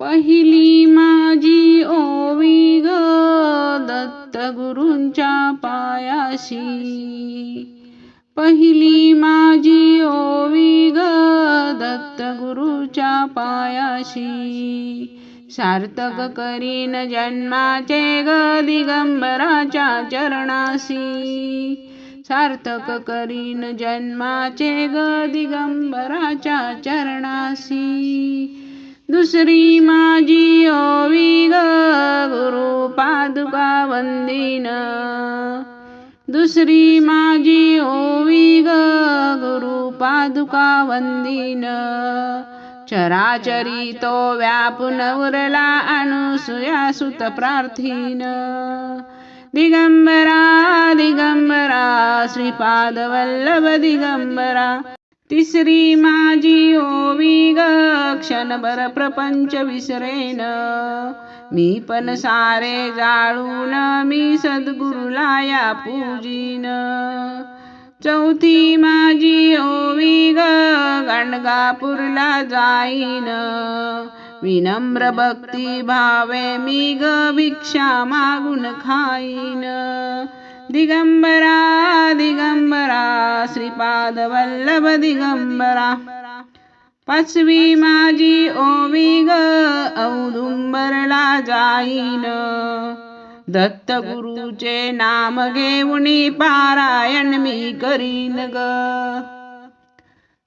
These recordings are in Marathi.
पहिली माझी ओवी ग दत्त गुरूंच्या पायाशी. पहिली माझी ओवी ग दत्त गुरुच्या पायाशी. सार्थक करीन जन्माचे ग दिगंबराच्या चरणाशी. सार्थक करीन जन्माचे ग दिगंबराच्या चरणाशी. दुसरी माझी ओवी ग गुरु पादुका वंदिन दुसरी माझी ओवी ग गुरु पादुका वंदिन चराचरी तो व्यापून उरला अनुसुया सुत प्रार्थीन. दिगंबरा दिगंबरा श्रीपाद वल्लभ दिगंबरा तिसरी माझी ओवी ग क्षणभर प्रपंच विसरेन. मी पण सारे जाळून मी सद्गुरुला या पूजीन. चौथी माझी ओवी ग गाणगापूरला जाईन. विनम्र भक्ती भावे मी ग भिक्षा मागून खाईन. दिगंबरा दिगंबरा श्रीपाद वल्लभ दिगंबरा। पाचवी माझी ओवी ग औदुंबरला जाईन। दत्त गुरुचे नाम घेऊनी पारायण मी करीन ग।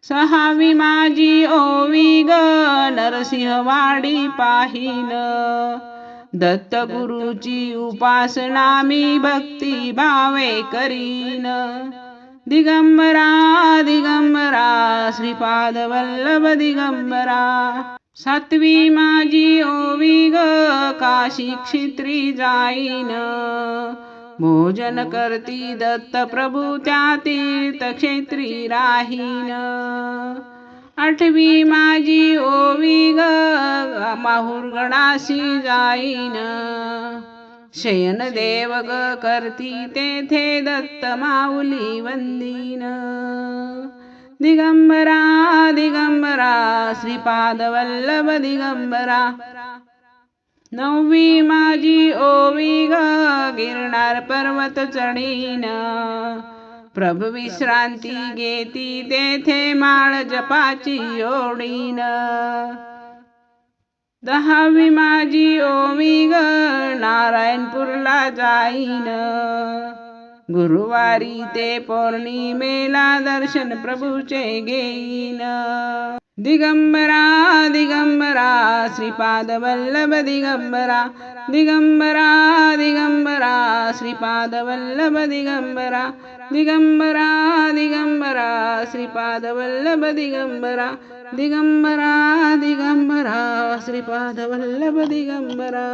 सहावी माझी ओवी ग नरसिंहवाडी पाहिन। दत्त गुरुची उपासना मी भक्ती भावे करीन. दिगंबरा दिगंबरा श्रीपाद वल्लभ दिगंबरा. सातवी माझी ओवी ग काशी क्षेत्री जाईन. भोजन करती दत्त प्रभू त्या तीर्थक्षेत्री राहीन. आठवी माझी ओवी ग माहुरगडाशी जाईन. शयन देव ग करती तेथे दत्त माऊली वंदीन. दिगंबरा दिगंबरा श्रीपाद वल्लभ दिगंबरा. नववी माझी ओवी ग गिरणार पर्वत चढीन. प्रभू विश्रांती घेती तेथे माळ जपाची ओढीन. दहावी माझी ओमी ग नारायणपूरला जाईन. गुरुवारी ते पौर्णिमेला दर्शन प्रभूचे घेईन. Digambara Digambara Shripada Vallabh Digambara Digambara Digambara Shripada Vallabh Digambara Digambara Digambara Shripada Vallabh Digambara Digambara Digambara Shripada Vallabh Digambara